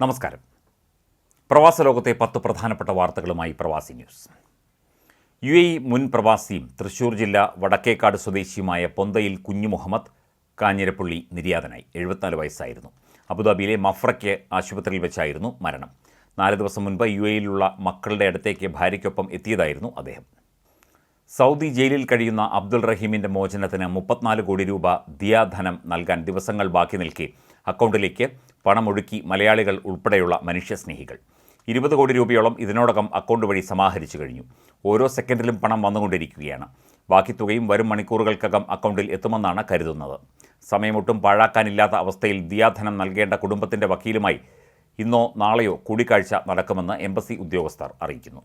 നമസ്കാരം. പ്രവാസ ലോകത്തെ പത്ത് പ്രധാനപ്പെട്ട വാർത്തകളുമായി പ്രവാസി ന്യൂസ്. യു എ മുൻ പ്രവാസിയും തൃശൂർ ജില്ല വടക്കേക്കാട് സ്വദേശിയുമായ പൊന്തയിൽ കുഞ്ഞു മുഹമ്മദ് കാഞ്ഞിരപ്പള്ളി നിര്യാതനായി എഴുപത്തിനാല് വയസ്സായിരുന്നു. അബുദാബിയിലെ മഫ്രയ്ക്ക് ആശുപത്രിയിൽ വെച്ചായിരുന്നു മരണം. നാല് ദിവസം മുൻപ് യു എയിലുള്ള മക്കളുടെ അടുത്തേക്ക് ഭാര്യയ്ക്കൊപ്പം എത്തിയതായിരുന്നു അദ്ദേഹം. സൗദി ജയിലിൽ കഴിയുന്ന അബ്ദുൾ റഹീമിന്റെ മോചനത്തിന് മുപ്പത്തിനാല് കോടി രൂപ ദിയാധനം നൽകാൻ ദിവസങ്ങൾ ബാക്കി നിൽക്കെ അക്കൗണ്ടിലേക്ക് പണമൊഴുക്കി മലയാളികൾ ഉൾപ്പെടെയുള്ള മനുഷ്യസ്നേഹികൾ. ഇരുപത് കോടി രൂപയോളം ഇതിനോടകം അക്കൗണ്ട് വഴി സമാഹരിച്ചു കഴിഞ്ഞു. ഓരോ സെക്കൻഡിലും പണം വന്നുകൊണ്ടിരിക്കുകയാണ്. ബാക്കി തുകയും വരും മണിക്കൂറുകൾക്കകം അക്കൗണ്ടിൽ എത്തുമെന്നാണ് കരുതുന്നത്. സമയമൊട്ടും പാഴാക്കാനില്ലാത്ത അവസ്ഥയിൽ ദിയാധനം നൽകേണ്ട കുടുംബത്തിന്റെ വക്കീലുമായി ഇന്നോ നാളെയോ കൂടിക്കാഴ്ച നടക്കുമെന്ന് എംബസി ഉദ്യോഗസ്ഥർ അറിയിക്കുന്നു.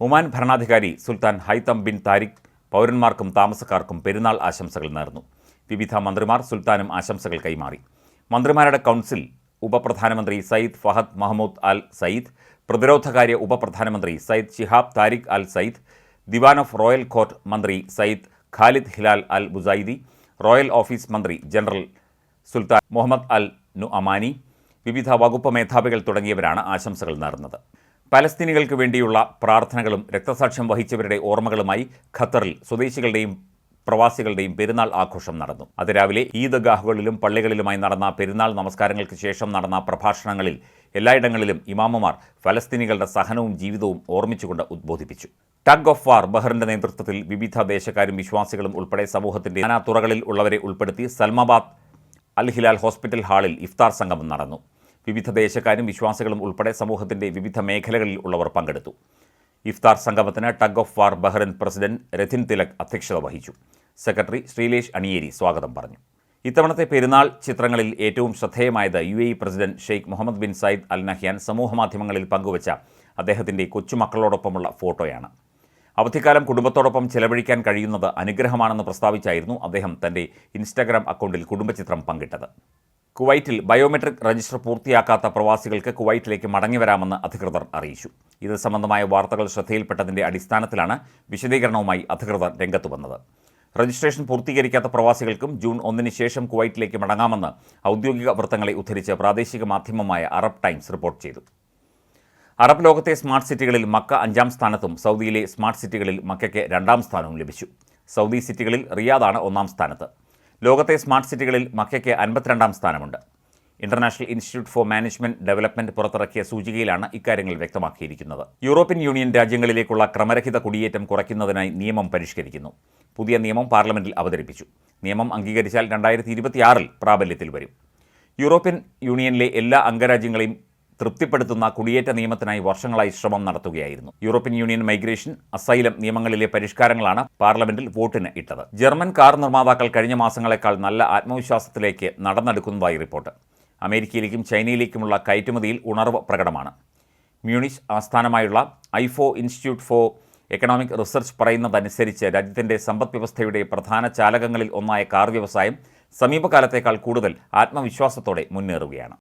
ഒമാൻ ഭരണാധികാരി സുൽത്താൻ ഹൈതം ബിൻ താരിഖ് പൗരന്മാർക്കും താമസക്കാർക്കും പെരുന്നാൾ ആശംസകൾ നേർന്നു. വിവിധ മന്ത്രിമാർ സുൽത്താനും ആശംസകൾ കൈമാറി. മന്ത്രിമാരുടെ കൗൺസിൽ ഉപപ്രധാനമന്ത്രി സയ്യിദ് ഫഹദ് മഹമ്മൂദ് അൽ സയ്യിദ് പ്രതിരോധകാര്യ ഉപപ്രധാനമന്ത്രി Sayyid Shihab Tariq Al Sayyid Diwan of Royal Court മന്ത്രി Sayyid Khalid Hilal Al Busaidi Royal Office മന്ത്രി general Sultan Muhammad Al Nuamani വിവിധ വകുപ്പ് മേധാവികൾ തുടങ്ങിയവരാണ് ആശംസകൾ നേർന്നത്. പലസ്തീനികൾക്ക് വേണ്ടിയുള്ള പ്രാർത്ഥനകളും രക്തസാക്ഷ്യം വഹിച്ചവരുടെ ഓർമ്മകളുമായി ഖത്തറിൽ സ്വദേശികളുടെയും പ്രവാസികളുടെയും പെരുന്നാൾ ആഘോഷം നടന്നു. അതിരാവിലെ ഈദ്ഗാഹുകളിലും പള്ളികളിലുമായി നടന്ന പെരുന്നാൾ നമസ്കാരങ്ങൾക്ക് ശേഷം നടന്ന പ്രഭാഷണങ്ങളിൽ എല്ലായിടങ്ങളിലും ഇമാമുമാർ ഫലസ്തീനികളുടെ സഹനവും ജീവിതവും ഓർമ്മിച്ചുകൊണ്ട് ഉദ്ബോധിപ്പിച്ചു. ടഗ് ഓഫ് വാർ ബഹ്റിന്റെ നേതൃത്വത്തിൽ വിവിധ ദേശക്കാരും വിശ്വാസികളും ഉൾപ്പെടെ സമൂഹത്തിന്റെ നാനാ തുറകളിൽ ഉള്ളവരെ ഉൾപ്പെടുത്തി സൽമാബാദ് അൽ ഹിലാൽ ഹോസ്പിറ്റൽ ഹാളിൽ ഇഫ്താർ സംഗമം നടന്നു. വിവിധ ദേശക്കാരും വിശ്വാസികളും ഉൾപ്പെടെ സമൂഹത്തിന്റെ വിവിധ മേഖലകളിൽ ഉള്ളവർ പങ്കെടുത്തു. ഇഫ്താർ സംഗമത്തിന് tug of war Bahrain president Rathin Tilak അധ്യക്ഷത വഹിച്ചു. സെക്രട്ടറി ശ്രീലേഷ് അണിയേരി സ്വാഗതം പറഞ്ഞു. ഇത്തവണത്തെ പെരുന്നാൾ ചിത്രങ്ങളിൽ ഏറ്റവും ശ്രദ്ധേയമായത് U A president Sheikh Mohammed bin Zayed Al Nahyan സമൂഹമാധ്യമങ്ങളിൽ പങ്കുവച്ച അദ്ദേഹത്തിന്റെ കൊച്ചുമക്കളോടൊപ്പമുള്ള ഫോട്ടോയാണ്. അവധിക്കാലം കുടുംബത്തോടൊപ്പം ചെലവഴിക്കാൻ കഴിയുന്നത് അനുഗ്രഹമാണെന്ന് പ്രസ്താവിച്ചായിരുന്നു അദ്ദേഹം തന്റെ ഇൻസ്റ്റാഗ്രാം അക്കൗണ്ടിൽ കുടുംബചിത്രം പങ്കിട്ടത്. കുവൈറ്റിൽ ബയോമെട്രിക് രജിസ്റ്റർ പൂർത്തിയാക്കാത്ത പ്രവാസികൾക്ക് കുവൈറ്റിലേക്ക് മടങ്ങിവരാമെന്ന് അധികൃതർ അറിയിച്ചു. ഇത് സംബന്ധമായ വാർത്തകൾ ശ്രദ്ധയിൽപ്പെട്ടതിന്റെ അടിസ്ഥാനത്തിലാണ് വിശദീകരണവുമായി അധികൃതർ രംഗത്തു വന്നത്. രജിസ്ട്രേഷൻ പൂർത്തീകരിക്കാത്ത പ്രവാസികൾക്കും ജൂൺ ഒന്നിന് ശേഷം കുവൈറ്റിലേക്ക് മടങ്ങാമെന്ന് ഔദ്യോഗിക വൃത്തങ്ങളെ ഉദ്ധരിച്ച് പ്രാദേശിക മാധ്യമമായ അറബ് ടൈംസ് റിപ്പോർട്ട് ചെയ്തു. അറബ് ലോകത്തെ സ്മാർട്ട് സിറ്റികളിൽ മക്ക അഞ്ചാം സ്ഥാനത്തും സൗദിയിലെ സ്മാർട്ട് സിറ്റികളിൽ മക്കയ്ക്ക് രണ്ടാം സ്ഥാനവും ലഭിച്ചു. സൗദി സിറ്റികളിൽ റിയാദാണ് ഒന്നാം സ്ഥാനത്ത്. ലോകത്തെ സ്മാർട്ട് സിറ്റികളിൽ മക്കയ്ക്ക് അൻപത്തിരണ്ടാം സ്ഥാനമുണ്ട്. International Institute for Management Development പുറത്തിറക്കിയ സൂചികയിലാണ് ഇക്കാര്യങ്ങൾ വ്യക്തമാക്കിയിരിക്കുന്നത്. യൂറോപ്യൻ യൂണിയൻ രാജ്യങ്ങളിലേക്കുള്ള ക്രമരഹിത കുടിയേറ്റം കുറയ്ക്കുന്നതിനായി നിയമം പരിഷ്കരിക്കുന്നു. പുതിയ നിയമം പാർലമെന്റിൽ അവതരിപ്പിച്ചു. നിയമം അംഗീകരിച്ചാൽ രണ്ടായിരത്തി ഇരുപത്തിയാറിൽ പ്രാബല്യത്തിൽ വരും. യൂറോപ്യൻ യൂണിയനിലെ എല്ലാ അംഗരാജ്യങ്ങളെയും തൃപ്തിപ്പെടുത്തുന്ന കുടിയേറ്റ നിയമത്തിനായി വർഷങ്ങളായി ശ്രമം നടത്തുകയായിരുന്നു. യൂറോപ്യൻ യൂണിയൻ മൈഗ്രേഷൻ അസൈലം നിയമങ്ങളിലെ പരിഷ്കാരങ്ങളാണ് പാർലമെന്റിൽ വോട്ടിന് ഇട്ടത്. ജർമ്മൻ കാർ നിർമ്മാതാക്കൾ കഴിഞ്ഞ മാസങ്ങളെക്കാൾ നല്ല ആത്മവിശ്വാസത്തിലേക്ക് നടന്നെടുക്കുന്നതായി റിപ്പോർട്ട്. അമേരിക്കയിലേക്കും ചൈനയിലേക്കുമുള്ള കയറ്റുമതിയിൽ ഉണർവ് പ്രകടമാണ്. മ്യൂണിഷ് ആസ്ഥാനമായുള്ള Ifo Institute for Economic Research പറയുന്നതനുസരിച്ച് രാജ്യത്തിന്റെ സമ്പദ് വ്യവസ്ഥയുടെ പ്രധാന ചാലകങ്ങളിൽ ഒന്നായ കാർ വ്യവസായം സമീപകാലത്തേക്കാൾ കൂടുതൽ ആത്മവിശ്വാസത്തോടെ മുന്നേറുകയാണ്.